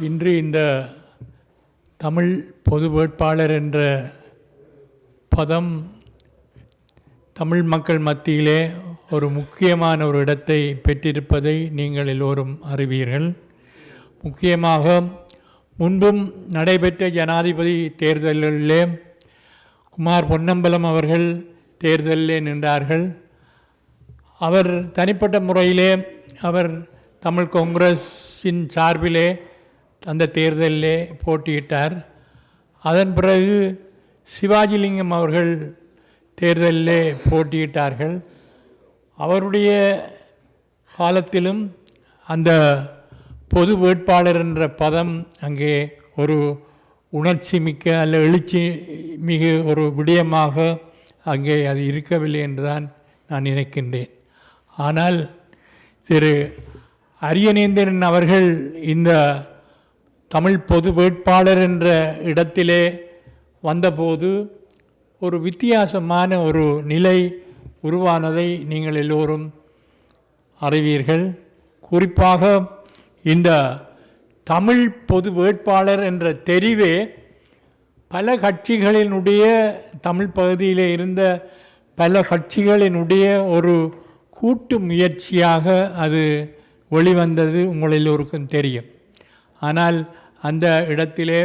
இன்று இந்த தமிழ் பொது வேட்பாளர் என்ற பதம் தமிழ் மக்கள் மத்தியிலே ஒரு முக்கியமான ஒரு இடத்தை பெற்றிருப்பதை நீங்கள் எல்லோரும் அறிவீர்கள். முக்கியமாக முன்பும் நடைபெற்ற ஜனாதிபதி தேர்தலிலே குமார் பொன்னம்பலம் அவர்கள் தேர்தலிலே நின்றார்கள். அவர் தனிப்பட்ட முறையிலே அவர் தமிழ் காங்கிரஸின் சார்பிலே அந்த தேர்தலிலே போட்டியிட்டார். அதன் பிறகு சிவாஜிலிங்கம் அவர்கள் தேர்தலிலே போட்டியிட்டார்கள். அவருடைய காலத்திலும் அந்த பொது வேட்பாளர் என்ற பதம் அங்கே ஒரு உணர்ச்சி மிக்க அல்ல எழுச்சி மிகு ஒரு விடயமாக அங்கே அது இருக்கவில்லை என்றுதான் நான் நினைக்கின்றேன். ஆனால் திரு அரியநேந்திரன் அவர்கள் இந்த தமிழ் பொது வேட்பாளர் என்ற இடத்திலே வந்தபோது ஒரு வித்தியாசமான ஒரு நிலை உருவானதை நீங்கள் எல்லோரும் அறிவீர்கள். குறிப்பாக இந்த தமிழ் பொது வேட்பாளர் என்ற தெரிவே பல கட்சிகளினுடைய தமிழ் பகுதியில் இருந்த பல கட்சிகளினுடைய ஒரு கூட்டு முயற்சியாக அது வெளிவந்தது உங்கள் எல்லோருக்கும் தெரியும். ஆனால் அந்த இடத்திலே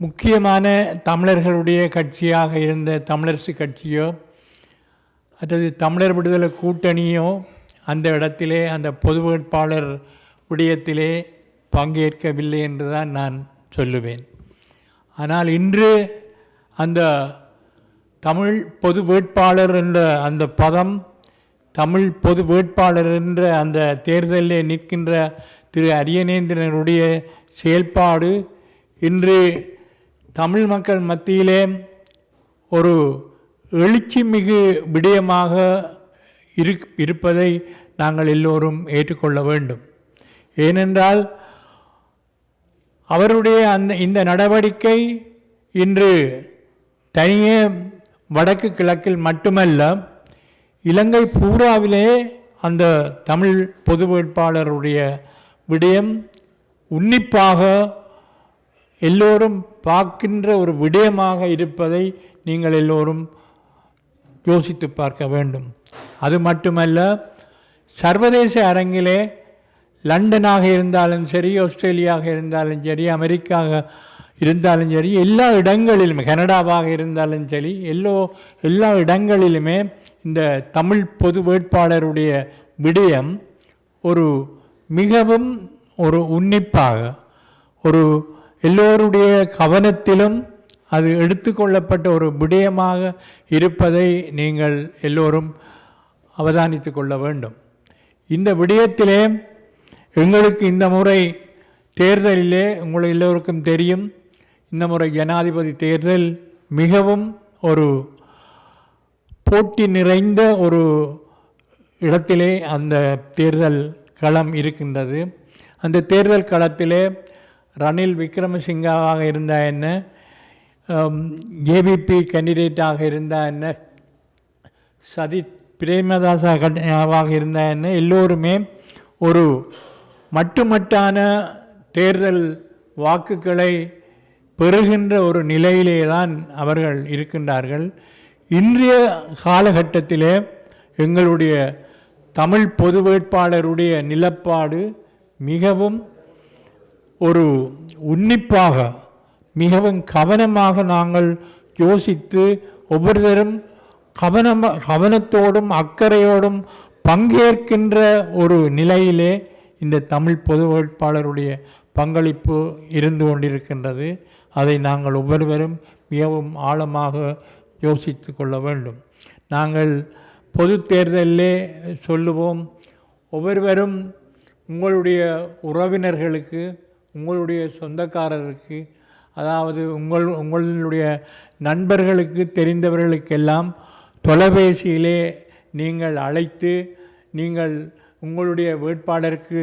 முக்கியமான தமிழர்களுடைய கட்சியாக இருந்த தமிழரசு கட்சியோ அல்லது தமிழர் விடுதலை கூட்டணியோ அந்த இடத்திலே அந்த பொது வேட்பாளர் விடயத்திலே பங்கேற்கவில்லை என்று தான் நான் சொல்லுவேன். ஆனால் இன்று அந்த தமிழ் பொது வேட்பாளர் என்ற அந்த பதம் தமிழ் பொது வேட்பாளர் என்ற அந்த தேர்தலில் நிற்கின்ற திரு அரியநேந்திரனுடைய செயல்பாடு இன்று தமிழ் மக்கள் மத்தியிலே ஒரு எழுச்சி மிகு விடயமாக இரு இருப்பதை நாங்கள் எல்லோரும் ஏற்றுக்கொள்ள வேண்டும். ஏனென்றால் அவருடைய அந்த இந்த நடவடிக்கை இன்று தனியே வடக்கு கிழக்கில் மட்டுமல்ல இலங்கை பூராவிலே அந்த தமிழ் பொது வேட்பாளருடைய விடயம் உன்னிப்பாக எல்லோரும் பார்க்கின்ற ஒரு விடயமாக இருப்பதை நீங்கள் எல்லோரும் யோசித்து பார்க்க வேண்டும். அது மட்டுமல்ல சர்வதேச அரங்கிலே லண்டனாக இருந்தாலும் சரி ஆஸ்திரேலியாக இருந்தாலும் சரி அமெரிக்காக இருந்தாலும் சரி எல்லா இடங்களிலுமே கனடாவாக இருந்தாலும் சரி எல்லோ எல்லா இடங்களிலுமே இந்த தமிழ் பொது வேட்பாளருடைய விடயம் ஒரு மிகவும் ஒரு உன்னிப்பாக ஒரு எல்லோருடைய கவனத்திலும் அது எடுத்துக்கொள்ளப்பட்ட ஒரு விடயமாக இருப்பதை நீங்கள் எல்லோரும் அவதானித்து கொள்ள வேண்டும். இந்த விடயத்திலே எங்களுக்கு இந்த முறை தேர்தலிலே உங்கள் எல்லோருக்கும் தெரியும் இந்த முறை ஜனாதிபதி தேர்தல் மிகவும் ஒரு போட்டி நிறைந்த ஒரு இடத்திலே அந்த தேர்தல் களம் இருக்கின்றது. அந்த தேர்தல் களத்திலே ரணில் விக்ரமசிங்காவாக இருந்தா என்ன? ஏபிபி கேண்டிடேட்டாக இருந்தா என்ன? சதித் பிரேமதாசாவாக இருந்தா என்ன? எல்லோருமே ஒரு மட்டுமட்டான தேர்தல் வாக்குகளை பெறுகின்ற ஒரு நிலையிலே தான் அவர்கள் இருக்கின்றார்கள். இன்றைய காலகட்டத்திலே எங்களுடைய தமிழ் பொது வேட்பாளருடைய நிலப்பாடு மிகவும் ஒரு உன்னிப்பாக மிகவும் கவனமாக நாங்கள் யோசித்து ஒவ்வொருத்தரும் கவனமாக கவனத்தோடும் அக்கறையோடும் பங்கேற்கின்ற ஒரு நிலையிலே இந்த தமிழ் பொது வேட்பாளருடைய பங்களிப்பு இருந்து கொண்டிருக்கின்றது. அதை நாங்கள் ஒவ்வொருவரும் மிகவும் ஆழமாக யோசித்து கொள்ள வேண்டும். நாங்கள் பொது தேர்தலிலே சொல்லுவோம் ஒவ்வொருவரும் உங்களுடைய உறவினர்களுக்கு உங்களுடைய சொந்தக்காரருக்கு அதாவது உங்கள் உங்களுடைய நண்பர்களுக்கு தெரிந்தவர்களுக்கெல்லாம் தொலைபேசியிலே நீங்கள் அழைத்து நீங்கள் உங்களுடைய வேட்பாளருக்கு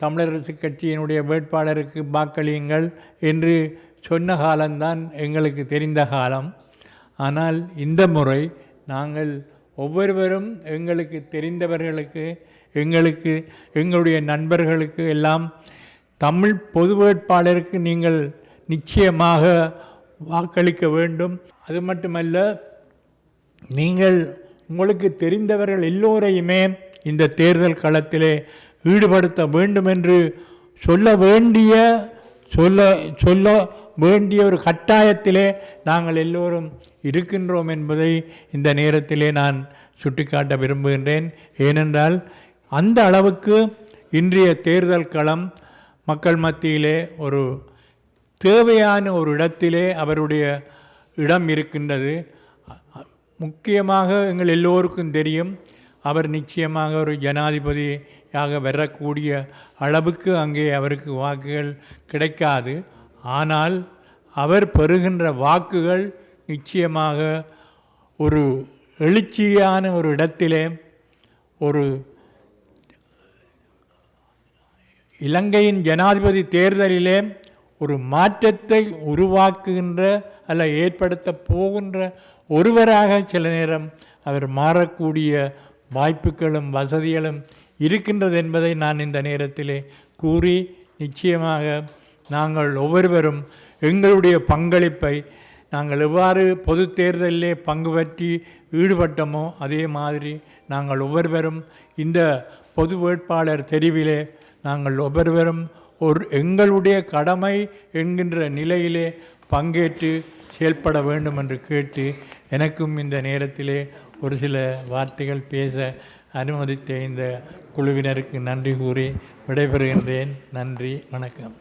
தமிழரசு கட்சியினுடைய வேட்பாளருக்கு வாக்களியுங்கள் என்று சொன்ன காலம்தான் எங்களுக்கு தெரிந்த காலம். ஆனால் இந்த முறை நாங்கள் ஒவ்வொருவரும் எங்களுக்கு தெரிந்தவர்களுக்கு எங்களுக்கு எங்களுடைய நண்பர்களுக்கு எல்லாம் தமிழ் பொது வேட்பாளருக்கு நீங்கள் நிச்சயமாக வாக்களிக்க வேண்டும். அது மட்டுமல்ல நீங்கள் உங்களுக்கு தெரிந்தவர்கள் எல்லோரையுமே இந்த தேர்தல் களத்திலே ஈடுபடுத்த வேண்டும் என்று சொல்ல வேண்டிய சொல்ல சொல்ல வேண்டிய ஒரு கட்டாயத்திலே நாங்கள் எல்லோரும் இருக்கின்றோம் என்பதை இந்த நேரத்திலே நான் சுட்டிக்காட்ட விரும்புகின்றேன். ஏனென்றால் அந்த அளவுக்கு இன்றைய தேர்தல் களம் மக்கள் மத்தியிலே ஒரு தேவையான ஒரு இடத்திலே அவருடைய இடம் இருக்கின்றது. முக்கியமாக எங்கள் எல்லோருக்கும் தெரியும் அவர் நிச்சயமாக ஒரு ஜனாதிபதியாக வரக்கூடிய அளவுக்கு அங்கே அவருக்கு வாக்குகள் கிடைக்காது. ஆனால் அவர் பெறுகின்ற வாக்குகள் நிச்சயமாக ஒரு எழுச்சியான ஒரு இடத்திலே ஒரு இலங்கையின் ஜனாதிபதி தேர்தலிலே ஒரு மாற்றத்தை உருவாக்குகின்ற அல்ல ஏற்படுத்த போகின்ற ஒருவராக சில நேரம் அவர் மாறக்கூடிய வாய்ப்புகளும் வசதிகளும் இருக்கின்றது என்பதை நான் இந்த நேரத்திலே கூறி நிச்சயமாக நாங்கள் ஒவ்வொருவரும் எங்களுடைய பங்களிப்பை நாங்கள் எவ்வாறு பொது தேர்தலிலே பங்கு பற்றி ஈடுபட்டோமோ அதே மாதிரி நாங்கள் ஒவ்வொருவரும் இந்த பொது வேட்பாளர் தெரிவிலே நாங்கள் ஒவ்வொருவரும் ஒரு எங்களுடைய கடமை என்கின்ற நிலையிலே பங்கேற்று செயல்பட வேண்டும் என்று கேட்டு எனக்கும் இந்த நேரத்திலே ஒரு சில வார்த்தைகள் பேச அனுமதித்த இந்த குழுவினருக்கு நன்றி கூறி விடைபெறுகின்றேன். நன்றி வணக்கம்.